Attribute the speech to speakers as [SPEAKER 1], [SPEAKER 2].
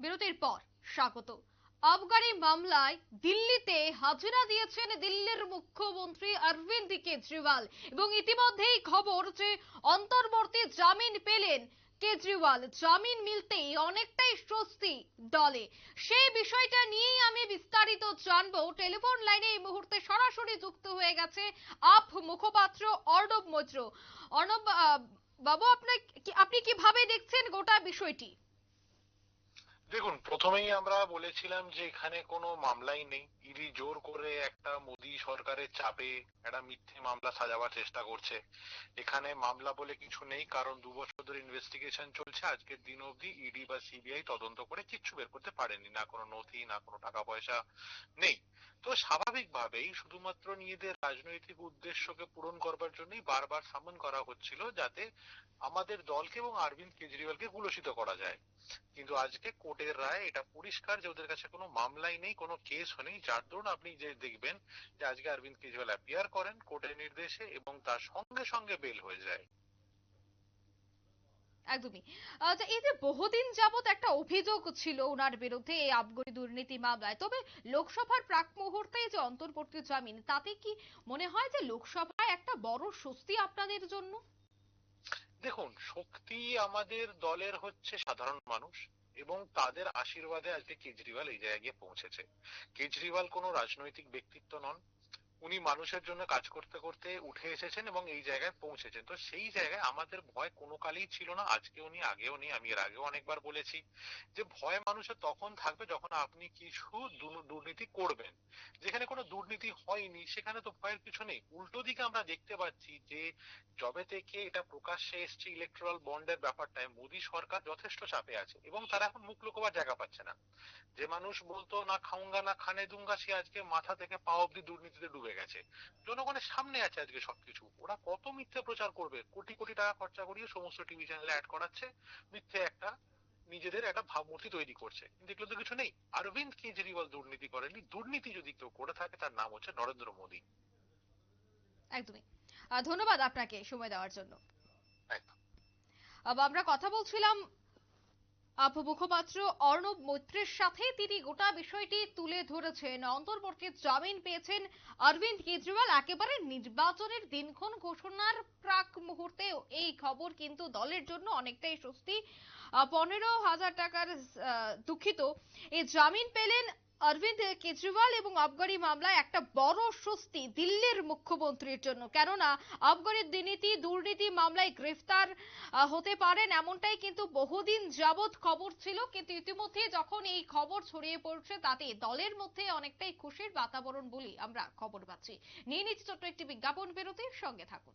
[SPEAKER 1] বিরতির পর স্বাগত। আবগারি মামলায় দিল্লিতে হাজিরা দিয়েছেন দিল্লির মুখ্যমন্ত্রী অরবিন্দ কেজরিওয়াল এবং ইতিমধ্যেই খবর যে অন্তর্বর্তী জামিন পেলেন কেজরিওয়াল। জামিন মিলতেই অনেকটাই স্বস্তি দলে। সেই বিষয়টা নিয়েই আমি বিস্তারিত জানব। টেলিফোন লাইনে এই মুহূর্তে সরাসরি যুক্ত হয়ে গেছে আপ মুখপাত্র অর্ণব মৈত্র অর্ণব বাবু আপনার কি- আপনি কীভাবে দেখছেন গোটা বিষয়টি?
[SPEAKER 2] দেখুন, প্রথমেই আমরা বলেছিলাম যে এখানে কোনো মামলাই নেই। ইডি জোর করে একটা মোদি সরকারের চাপে একটা মিথ্যে মামলা সাজাবার চেষ্টা করছে। এখানে মামলা বলে কিছু নেই, কারণ দু বছর ধরে ইনভেস্টিগেশন চলছে। আজকের দিন অবধি ইডি বা সিবিআই তদন্ত করে কিচ্ছু বের করতে পারেনি। না কোনো নথি, না কোনো টাকা পয়সা নেই। তো স্বাভাবিকভাবেই শুধুমাত্র নিজেদের রাজনৈতিক উদ্দেশ্যকে পূরণ করবার জন্যই বারবার সামন করা হচ্ছিল যাতে আমাদের দলকে এবং অরবিন্দ কেজরিওয়ালকে কুলসিত করা যায়। কিন্তু আজকে কোর্টের রায় এটা পরিষ্কার যে ওদের কাছে কোনো মামলাই নেই, কোনো কেস নেই। যার দরুন আপনি যে দেখবেন যে আজকে অরবিন্দ কেজরিওয়াল অ্যাপিয়ার করেন, কোর্টের নির্দেশে এবং তার সঙ্গে সঙ্গে বেল হয়ে যায়।
[SPEAKER 1] একদমই। আচ্ছা এই যে বহুদিন যাবত একটা অভিযোগ ছিল ওনার বিরুদ্ধে এই আবগারি দুর্নীতি মামলায়। তবে লোকসভার প্রাক মুহূর্তে যে অন্তর্বর্তী জামিন, তাতে কি মনে হয় যে লোকসভায় একটা বড় স্বস্তি আপনাদের জন্য?
[SPEAKER 2] দেখুন, শক্তি আমাদের দলের হচ্ছে সাধারণ মানুষ এবং তাদের আশীর্বাদে আজকে কেজরিওয়াল এই জায়গায় গিয়ে পৌঁছেছে। কেজরিওয়াল কোনো রাজনৈতিক ব্যক্তিত্ব নন উনি মানুষের জন্য কাজ করতে করতে উঠে এসেছেন এবং এই জায়গায় পৌঁছেছেন। তো সেই জায়গায় আমাদের ভয় কোনো কালেই ছিল না। আজকে উনি, আগেও নেই আমি এর আগেও অনেকবার বলেছি যে ভয় মানুষের তখন থাকবে যখন আপনি কিছু দুর্ন- দুর্নীতি করবেন। দুর্নীতি হয়নি, সেখানে তো ভয়ের কিছু নেই। উল্টো দিকে আমরা দেখতে পাচ্ছি যে যবে থেকে এটা প্রকাশ্যে এসছে ইলেকট্রাল বন্ডের ব্যাপারটায়। মোদী সরকার যথেষ্ট চাপে আছে এবং তারা এখন মুখ লুকোবার জায়গা পাচ্ছে না। যে মানুষ বলতো, না খাউঙ্গা না খানে দুঙ্গা, সে আজকে মাথা থেকে পা অব্দি দুর্নীতিতে ডুবে গেছে। জনগণের সামনে আছে আজকে সবকিছু। ওরা কত মিথ্যে প্রচার করবে? কোটি কোটি টাকা খরচা করিয়ে সমস্ত টিভি চ্যানেলে অ্যাড করাচ্ছে। মিথ্যে একটা নিজেদের একটা ভাবমূর্তি তৈরি করছে। কিন্তু এগুলো তো কিছু নেই। অরবিন্দ কেজরিওয়াল দুর্নীতি করেনি দুর্নীতি যদি কেউ করে থাকে তার নাম হচ্ছে নরেন্দ্র মোদী।
[SPEAKER 1] একদমই। ধন্যবাদ আপনাকে সময় দেওয়ার জন্য। আমরা কথা বলছিলাম আপ মুখপাত্র অর্ণব মৈত্রের সাথে তিনি গোটা বিষয়টি তুলে ধরেছেন। অন্তর্বর্তী জামিন পেয়েছেন অরবিন্দ কেজরিওয়াল। একেবারে নির্বাচনের দিনক্ষণ ঘোষণার প্রাক মুহূর্তে এই খবর কিন্তু দলের জন্য অনেকটাই স্বস্তি। পনেরো হাজার টাকার দুঃখিত। এই জামিন পেলেন অরবিন্দ কেজরিওয়াল এবং আবগারি মামলায় একটা বড় স্বস্তি দিল্লির মুখ্যমন্ত্রীর জন্য। কেননা আবগারি দুর্নীতি দুর্নীতি মামলায় গ্রেফতার হতে পারেন এমনটাই কিন্তু বহুদিন যাবৎ খবর ছিল। কিন্তু ইতিমধ্যে যখন এই খবর ছড়িয়ে পড়ছে, তাতে দলের মধ্যে অনেকটাই খুশির বাতাবরণ বলি আমরা খবর পাচ্ছি। নিয়ে নিচ্ছি ছোট্ট একটি বিজ্ঞাপন বিরতির সঙ্গে থাকুন।